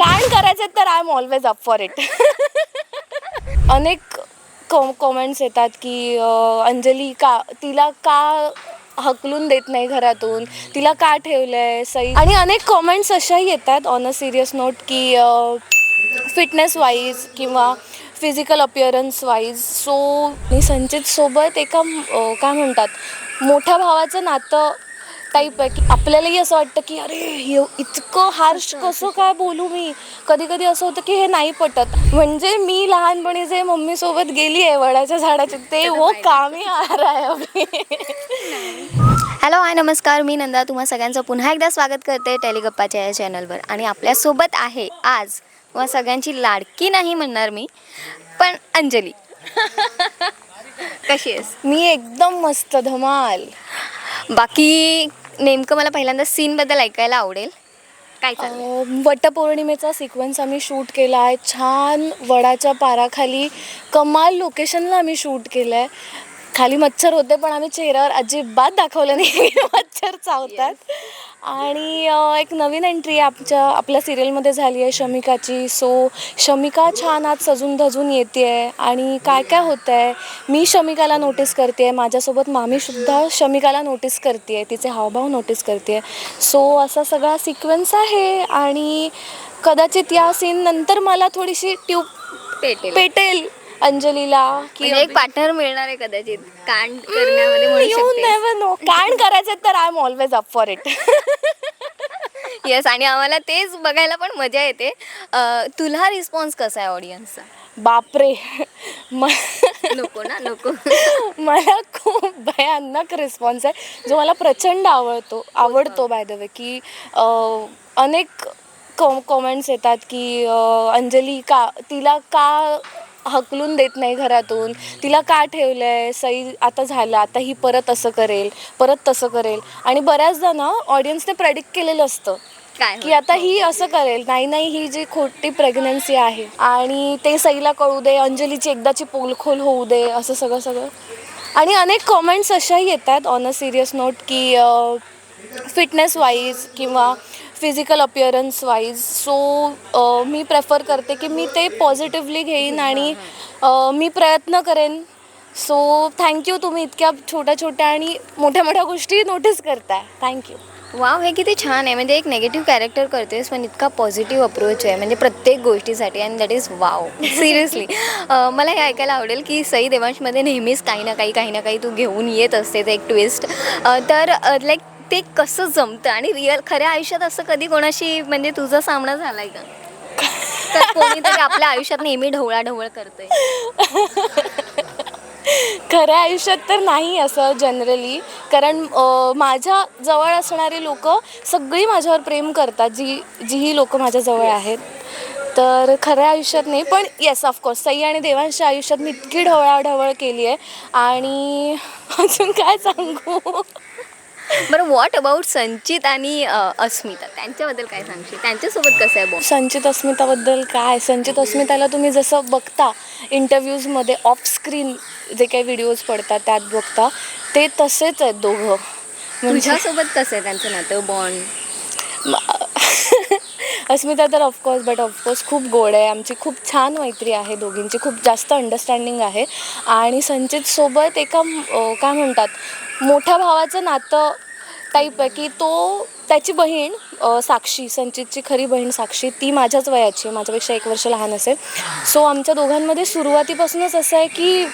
कारण करायचे तर I am always up for it अनेक कॉमेंट्स येतात की अं, अंजली का तिला का हकलून देत नाही घरातून? तिला का ठेवलंय? सई आणि अनेक कॉमेंट्स अशाही येतात ऑन अ सिरियस नोट की फिटनेस वाईज किंवा फिजिकल अपिअरन्स वाईज सो मी संचितसोबत एका अं, काय म्हणतात मोठ्या भावाचं नातं टाईप आहे की आपल्यालाही असं वाटतं की अरे हे इतकं हार्श कसं काय बोलू मी? कधी कधी असं होतं की हे नाही पटत. म्हणजे मी लहानपणी जे मम्मीसोबत गेली आहे वडाच्या झाडाचे ते वो कामी आ रहा है अभी हॅलो हाय नमस्कार. मी नंदा. तुम्हा सगळ्यांचं पुन्हा एकदा स्वागत करते टेलिगप्पाच्या या चॅनलवर आणि आपल्यासोबत आहे आज किंवा सगळ्यांची लाडकी नाही म्हणणार मी पण अंजली. कशी आहेस? मी एकदम मस्त धमाल. बाकी नेमकं मला पहिल्यांदा सीनबद्दल ऐकायला आवडेल. काय चाललंय? अं, वटपौर्णिमेचा सिक्वेन्स आम्ही शूट केला आहे. छान वडाच्या पाराखाली कमाल लोकेशनला आम्ही शूट केलं आहे खाली मच्छर होते पण आम्ही चेहऱ्यावर अजिबात दाखवलं नाही. मच्छर चावतात. आणि एक नवीन एंट्री आमच्या आपल्या सिरियलमध्ये झाली आहे शमिकाची. सो शमिका छान आज सजून धजून येते आहे आणि काय काय होतं आहे मी शमिकाला नोटीस करते आहे माझ्यासोबत मामीसुद्धा शमिकाला नोटीस करते आहे तिचे हावभाव नोटीस करते आहे सो असा सगळा सिक्वेन्स आहे आणि कदाचित या सीन नंतर मला थोडीशी ट्यूब पेटेल. पेटेल. अंजलीला की म्हणजे एक पार्टनर मिळणार आहे कदाचित. कांड करण्यामध्ये म्हणू यू शकते. नेव्हर नो कांड करायचे तर I am always up for it yes आणि आम्हाला तेच बघायला पण मजा येते. अं, तुला रिस्पॉन्स कसा आहे ऑडियन्सचा बापरे. म नको ना नको. मला खूप भयानक रिस्पॉन्स आहे. जो मला प्रचंड आवडतो आवडतो बाय द वे की अं, अनेक कॉमेंट्स येतात की अं, अंजली का तिला का हकलून देत नाही घरातून. तिला का ठेवलं आहे सई आता झालं आता ही परत असं करेल परत तसं करेल. आणि बऱ्याचदा ना ऑडियन्सने प्रेडिक्ट केलेलं असतं काय की आता ही असं करेल. नाही नाही ही जी खोटी प्रेग्नन्सी आहे आणि ते सईला कळू दे अंजलीची एकदाची पोलखोल होऊ दे असं सगळं सगळं. आणि अनेक कॉमेंट्स अशाही येतात ऑन अ सिरियस नोट की फिटनेस वाईज किंवा फिजिकल अपिअरन्स वाईज. सो मी प्रेफर करते की मी ते पॉझिटिव्हली घेईन आणि मी प्रयत्न करेन. सो थँक्यू तुम्ही इतक्या छोट्या छोट्या आणि मोठ्या मोठ्या गोष्टी नोटीस करताय. थँक्यू वाव हे किती छान आहे. म्हणजे एक नेगेटिव्ह कॅरेक्टर करतेस पण इतका पॉझिटिव्ह अप्रोच आहे. म्हणजे प्रत्येक गोष्टीसाठी. And that is wow seriously मला हे ऐकायला आवडेल की सई देवांशमध्ये नेहमीच काही ना काही काही ना काही तू घेऊन येत असते. ते एक ट्विस्ट तर लाईक ते कसं जमतं? आणि रिअल खऱ्या आयुष्यात असं कधी कोणाशी म्हणजे तुझा सामना झालाय का? तर कोणीतरी आपल्या आयुष्यात नेहमी ढवळाढवळ करतंय. खऱ्या आयुष्यात तर नाही असं जनरली कारण माझ्या जवळ असणारी लोक सगळी माझ्यावर प्रेम करतात जी जी ही लोक माझ्या जवळ आहेत. तर खऱ्या आयुष्यात नाही पण येस ऑफकोर्स सई आणि देवांच्या आयुष्यात मी इतकी ढवळाढवळ केली आहे आणि अजून काय सांगू? बरं व्हॉट अबाउट संचित आणि अ, अस्मिता? त्यांच्याबद्दल काय सांगशील? त्यांच्यासोबत कसं आहे बॉ संचित अस्मिताबद्दल काय? संचित अस्मिताला तुम्ही जसं बघता इंटरव्ह्यूजमध्ये ऑफ स्क्रीन जे काही व्हिडिओज पडतात त्यात बघता ते तसेच आहेत दोघं. म्हणजे तुझ्यासोबत कसं आहे त्यांचं नातं बॉन्ड अस्मिता तर ऑफकोर्स बट ऑफकोर्स खूप गोड आहे. आमची खूप छान मैत्री आहे दोघींची. खूप जास्त अंडरस्टँडिंग आहे. आणि संचितसोबत एका काय म्हणतात मोठ्या भावाचं नातं टाईप आहे की तो त्याची बहीण साक्षी संचितची खरी बहीण साक्षी ती माझ्याच वयाची आहे. माझ्यापेक्षा एक वर्ष लहान असेल. सो आमच्या दोघांमध्ये सुरुवातीपासूनच असं आहे की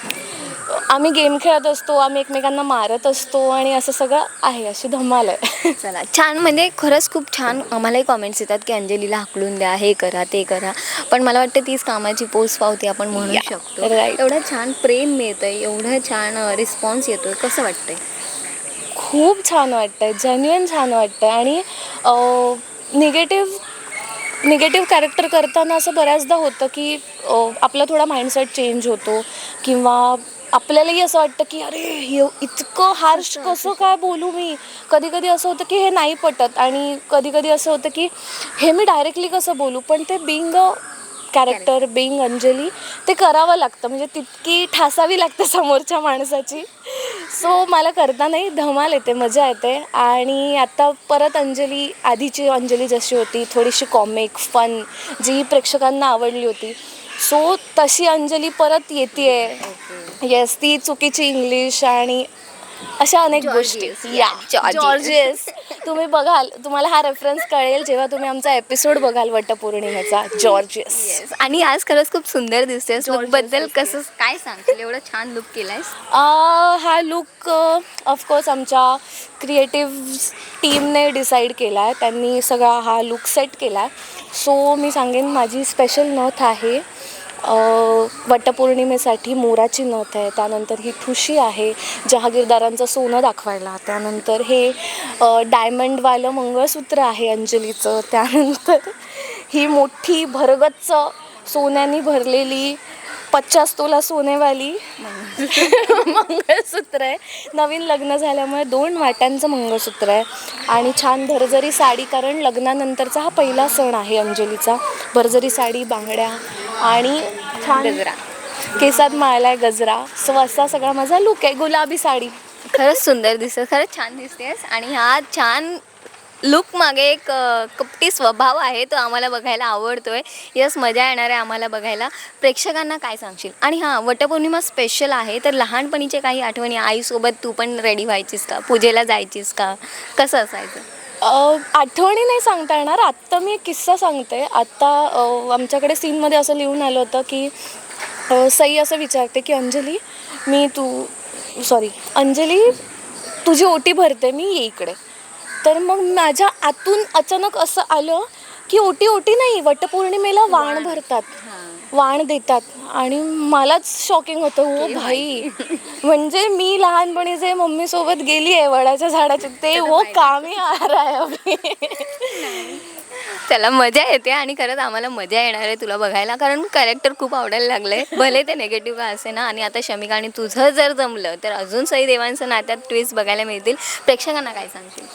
आम्ही गेम खेळत असतो आम्ही एकमेकांना मारत असतो आणि असं सगळं आहे अशी धमाल आहे. चला छान म्हणजे खरंच खूप छान आम्हालाही कॉमेंट्स येतात की अंजलीला हाकलून द्या हे करा ते करा. पण मला वाटतं तीच कामाची पोच पावती आपण म्हणू शकतो. एवढं छान प्रेम मिळतंय एवढं छान रिस्पॉन्स येतोय. कसं वाटतंय? खूप छान वाटतंय जेन्युअन छान वाटतंय. आणि निगेटिव्ह निगेटिव्ह कॅरेक्टर करताना असं बऱ्याचदा होतं की आपला थोडा माइंडसेट चेंज होतो किंवा आपल्यालाही असं वाटतं की अरे हे इतकं हार्श कसं काय बोलू मी? कधी कधी असं होतं की हे नाही पटत आणि कधी कधी असं होतं की हे मी डायरेक्टली कसं बोलू? पण ते बिंग कॅरेक्टर बिंग अंजली ते करावं लागतं. म्हणजे तितकी ठासावी लागते समोरच्या माणसाची. सो मला करता नाही धमाल येते मजा येते. आणि आता परत अंजली आधीची अंजली जशी होती थोडीशी कॉमिक फन जी प्रेक्षकांना आवडली होती सो तशी अंजली परत येते येस ती चुकीची इंग्लिश आणि अशा अनेक गोष्टी. या. जॉर्जियस तुम्ही बघाल तुम्हाला हा रेफरन्स कळेल जेव्हा तुम्ही आमचा एपिसोड बघाल वटपौर्णिमेचा. Gorgeous Yes. आणि आज खरंच खूप सुंदर दिसतेस. लुक Gorgeous बद्दल दिसते. कसं काय सांगशील? एवढं छान लुक केलायस. हा लुक ऑफकोर्स आमच्या क्रिएटिव्ह टीमने डिसाईड केला आहे त्यांनी सगळा हा लुक सेट केला आहे सो मी सांगेन माझी स्पेशल नथ आहे. वटपौर्णिमेसाठी मोराची नथ आहे. त्यानंतर ही ठुशी आहे जहागीरदारांचं सोनं दाखवायला. त्यानंतर हे डायमंडवालं मंगळसूत्र आहे अंजलीचं. त्यानंतर ही मोठी भरगच्च सोन्याने भरलेली पचास तोला सोनेवाली मंगळसूत्र आहे. नवीन लग्न झाल्यामुळे दोन वाट्यांचं मंगळसूत्र आहे. आणि छान भरजरी साडी कारण लग्नानंतरचा हा पहिला सण आहे अंजलीचा. भरजरी साडी बांगड्या आणि छान गजरा. केसात माळलाय गजरा. सो असा सगळा माझा लुक आहे. गुलाबी साडी. खरंच सुंदर दिसते खरंच छान दिसतेस. आणि हा छान लुक मागे एक कपटी स्वभाव आहे. तो आम्हाला बघायला आवडतोय. यस मजा येणार आहे आम्हाला बघायला. प्रेक्षकांना काय सांगशील? आणि हां वटपौर्णिमा स्पेशल आहे. तर लहानपणीचे काही आठवणी? आईसोबत तू पण रेडी व्हायचीस का? पूजेला जायचीस का? कसं असायचं? आठवणी नाही सांगता येणार. आत्ता मी एक किस्सा सांगते. आत्ता आमच्याकडे सीनमध्ये असं लिहून आलं होतं की सई असं विचारते की अंजली मी तू सॉरी अंजली तुझी ओटी भरते मी ये इकडे. तर मग माझ्या आतून अचानक असं आलं की ओटी ओटी नाही वटपौर्णिमेला वाण भरतात. वाण देतात. आणि मलाच शॉकिंग होतं हो भाई. म्हणजे मी लहानपणी जे मम्मी सोबत गेली आहे वडाच्या झाडाचे ते हो कामी आ रहा है अभी. त्याला मजा येते आणि खरंच आम्हाला मजा येणार आहे तुला बघायला कारण कॅरेक्टर खूप आवडायला लागलंय. भले ते निगेटिव्ह का असे ना आणि आता शमिका आणि तुझं जर जमलं तर अजून सई देवांचं नात्यात ट्विस्ट बघायला मिळतील. प्रेक्षकांना काय सांगशील?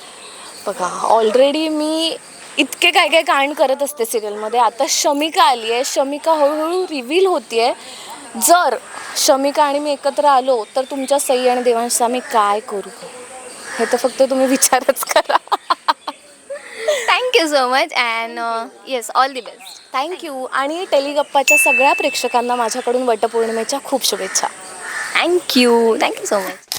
बघा ऑलरेडी मी इतके काय काय कांड करत असते सिरियलमध्ये. आता शमिका आली आहे. शमिका हळूहळू रिव्हील होतीये. जर शमिका आणि मी एकत्र आलो तर तुमच्या सई आणि देवांशचा मी काय करू? हे तर फक्त तुम्ही विचारच करा. Thank you so much and yes all the best thank you आणि टेलिगप्पाच्या सगळ्या प्रेक्षकांना माझ्याकडून वटपौर्णिमेच्या खूप शुभेच्छा. Thank you thank you so much